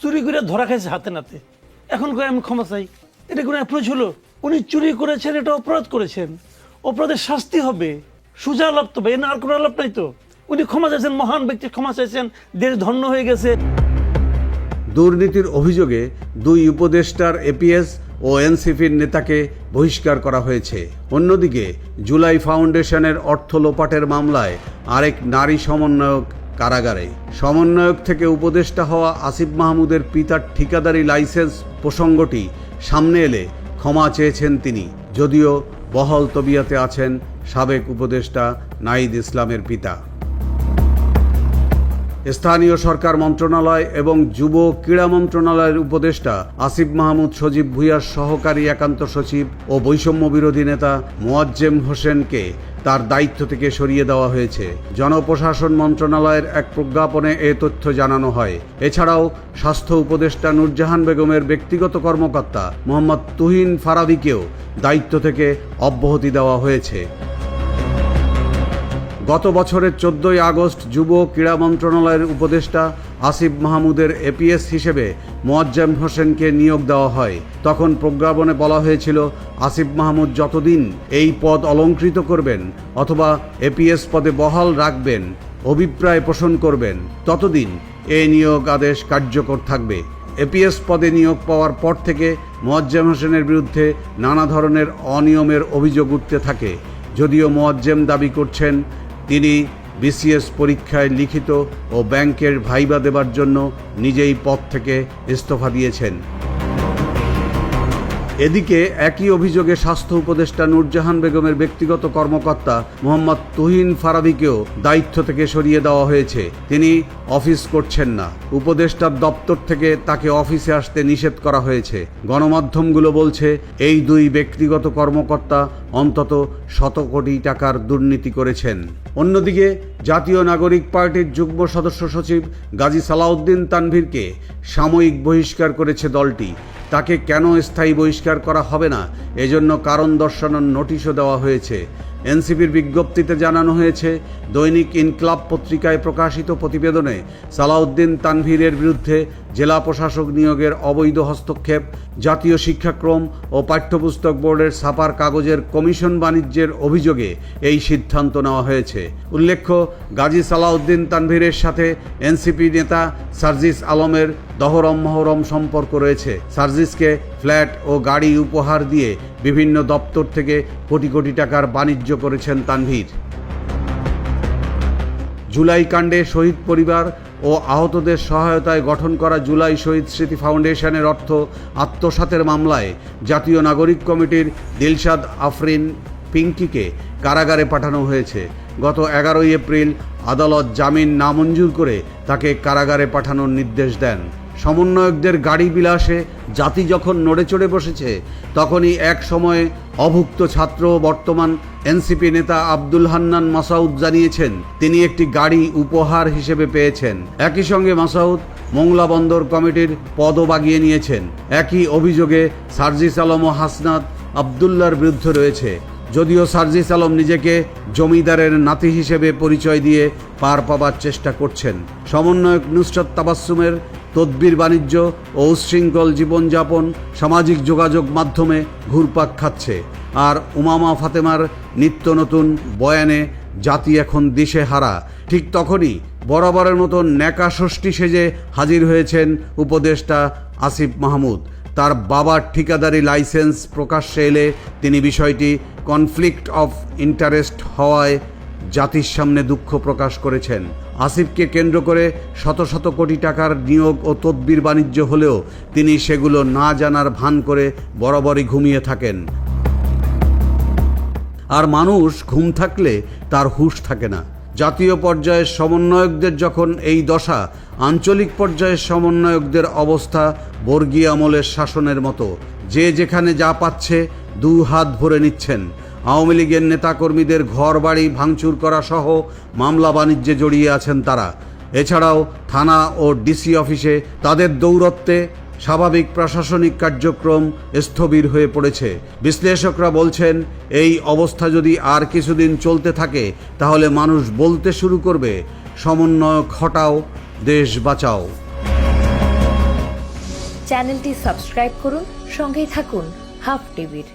চুরি করে ধরা খাইছে হাতে নাতে। এখন করে আমি ক্ষমা চাই। এটা কোনো অ্যাপ্রোচ হলো? উনি চুরি করেছেন এটা অপরাধ করেছেন। অপরাধের শাস্তি হবে সুজা লাভ তো ভাই, আর কোনো লাভ নাই তো। উনি ক্ষমা চাইছেন মহান ব্যক্তি ক্ষমা চাইছেন দেশ ধন্য হয়ে গেছে। দুর্নীতির অভিযোগে দুই উপদেষ্টার এপিএস ও এনসিপির নেতাকে বহিষ্কার করা হয়েছে। অন্যদিকে জুলাই ফাউন্ডেশনের অর্থ লোপাটের মামলায় আরেক নারী সমন্বয়ক কারাগারে। সমন্বয়ক থেকে উপদেষ্টা হওয়া আসিফ মাহমুদের পিতার ঠিকাদারি লাইসেন্স প্রসঙ্গটি সামনে এলে ক্ষমা চেয়েছেন তিনি। যদিও বহল তবিয়াতে আছেন সাবেক উপদেষ্টা নাইদ ইসলামের পিতা। স্থানীয় সরকার মন্ত্রণালয় এবং যুব ক্রীড়া মন্ত্রণালয়ের উপদেষ্টা আসিফ মাহমুদ সজীব ভুইয়ার সহকারী একান্ত সচিব ও বৈষম্য বিরোধী নেতা মোয়াজ্জেম হোসেনকে তার দায়িত্ব থেকে সরিয়ে দেওয়া হয়েছে। জনপ্রশাসন মন্ত্রণালয়ের এক প্রজ্ঞাপনে এ তথ্য জানানো হয়। এছাড়াও, স্বাস্থ্য উপদেষ্টা নুরজাহান বেগমের ব্যক্তিগত কর্মকর্তা মোহাম্মদ তুহিন ফারাবিকেও দায়িত্ব থেকে অব্যাহতি দেওয়া হয়েছে। গত বছরের চোদ্দই আগস্ট যুব ক্রীড়া মন্ত্রণালয়ের উপদেষ্টা আসিফ মাহমুদের এপিএস হিসেবে মোয়াজ্জেম হোসেনকে নিয়োগ দেওয়া হয়। তখন প্রজ্ঞাপনে বলা হয়েছিল, আসিফ মাহমুদ যতদিন এই পদ অলঙ্কৃত করবেন অথবা এপিএস পদে বহাল রাখবেন, অভিপ্রায় পোষণ করবেন, ততদিন এই নিয়োগ আদেশ কার্যকর থাকবে। এপিএস পদে নিয়োগ পাওয়ার পর থেকে মোয়াজ্জেম হোসেনের বিরুদ্ধে নানা ধরনের অনিয়মের অভিযোগ উঠতে থাকে। যদিও মোয়াজ্জেম দাবি করছেন তিনি বিসিএস পরীক্ষায় লিখিত ও ব্যাংকের ভাইবা দেবার জন্য নিজেই পদ থেকে ইস্তফা দিয়েছেন। এদিকে একই অভিযোগে স্বাস্থ্য উপদেষ্টা নূরজাহান বেগমের ব্যক্তিগত কর্মকর্তা মোহাম্মদ তুহিন ফারাবিকেও দায়িত্ব থেকে সরিয়ে দেওয়া হয়েছে। তিনি অফিস করছেন না। উপদেষ্টার দপ্তর থেকে তাকে অফিসে আসতে নিষেধ করা হয়েছে। গণমাধ্যমগুলো বলছে, এই দুই ব্যক্তিগত কর্মকর্তা অন্তত শত কোটি টাকার দুর্নীতি করেছেন। অন্যদিকে, জাতীয় নাগরিক পার্টির যুগ্ম সদস্য সচিব গাজী সালাউদ্দিন তানভীরকে সাময়িক বহিষ্কার করেছে দলটি। তাকে কেন স্থায়ী বহিষ্কার করা হবে না? এজন্য কারণ দর্শানোর নোটিশও দেওয়া হয়েছে। এনসিপির বিজ্ঞপ্তিতে জানানো হয়েছে, দৈনিক ইনক্লাব পত্রিকায় প্রকাশিত প্রতিবেদনে সালাউদ্দিন তানভীরের বিরুদ্ধে জেলা প্রশাসক নিয়োগের অবৈধ হস্তক্ষেপ, জাতীয় শিক্ষাক্রম ও পাঠ্যপুস্তক বোর্ডের ছাপার কাগজের কমিশন বাণিজ্যের অভিযোগে এই সিদ্ধান্ত নেওয়া হয়েছে। উল্লেখ্য, গাজী সালাউদ্দিন তানভীরের সাথে এনসিপি নেতা সার্জিস আলমের দহরম মহরম সম্পর্ক রয়েছে। সার্জিসকে ফ্ল্যাট ও গাড়ি উপহার দিয়ে বিভিন্ন দপ্তর থেকে কোটি কোটি টাকার বাণিজ্য করেছেন তানভীর। জুলাই কাণ্ডে শহীদ পরিবার ও আহতদের সহায়তায় গঠন করা জুলাই শহীদ স্মৃতি ফাউন্ডেশনের অর্থ আত্মসাতের মামলায় জাতীয় নাগরিক কমিটির দিলশাদ আফরিন পিঙ্কিকে কারাগারে পাঠানো হয়েছে। গত এগারোই এপ্রিল আদালত জামিন নামঞ্জুর করে তাকে কারাগারে পাঠানোর নির্দেশ দেন। সমন্বয়কদের গাড়ি বিলাসে জাতি যখন নড়ে চড়ে বসেছে, তখনই এক সময়ে অভুক্ত ছাত্র বর্তমান এনসিপি নেতা আব্দুল হান্নান মাসাউদ জানিয়েছেন, তিনি একটি গাড়ি উপহার হিসেবে পেয়েছেন। একই সঙ্গে মাসাউদ মোংলা বন্দর কমিটির পদও বাগিয়ে নিয়েছেন। একই অভিযোগে সার্জিস আলম ও হাসনাত আবদুল্লার বিরুদ্ধে রয়েছে। যদিও সার্জিস আলম নিজেকে জমিদারের নাতি হিসেবে পরিচয় দিয়ে পার পাবার চেষ্টা করছেন। সমন্বয়ক নুসরত তাবাসুমের তদ্বির বাণিজ্য ও উচ্ছৃঙ্খল জীবনযাপন, সামাজিক যোগাযোগ মাধ্যমে ঘুরপাক খাচ্ছে। আর উমামা ফাতেমার নিত্য নতুন বয়ানে, জাতি এখন দিশে হারা। ঠিক তখনই বরাবরের মতো ন্যাকা ষষ্ঠী সেজে হাজির হয়েছেন উপদেষ্টা আসিফ মাহমুদ। তার বাবার ঠিকাদারি লাইসেন্স প্রকাশ্যে এলে তিনি বিষয়টি কনফ্লিক্ট অফ ইন্টারেস্ট হওয়ায় জাতির সামনে দুঃখ প্রকাশ করেছেন। আসিফকে কেন্দ্র করে শত শত কোটি টাকার নিয়োগ ও তদ্বির বাণিজ্য হলেও তিনি সেগুলো না জানার ভান করে বরাবরই ঘুমিয়ে থাকেন। আর মানুষ ঘুম থাকলে তার হুশ থাকে না। জাতীয় পর্যায়ের সমন্বয়কদের যখন এই দশা, আঞ্চলিক পর্যায়ের সমন্বয়কদের অবস্থা বর্গীয় আমলের শাসনের মতো। যে যেখানে যা পাচ্ছে দু হাত ভরে নিচ্ছেন। আওয়ামী লীগের নেতাকর্মীদের ঘর বাড়ি ভাঙচুর করা সহ মামলা বাণিজ্যে জড়িয়ে আছেন তারা। এছাড়াও থানা ও ডিসি অফিসে তাদের দৌরত্বে স্বাভাবিক প্রশাসনিক কার্যক্রম স্থবির হয়ে পড়েছে। বিশ্লেষকরা বলছেন, এই অবস্থা যদি আর কিছুদিন চলতে থাকে, তাহলে মানুষ বলতে শুরু করবে সমন্বয় হটাও, দেশ বাঁচাও। চ্যানেলটি সাবস্ক্রাইব করুন, সঙ্গেই থাকুন হাফ টিভির।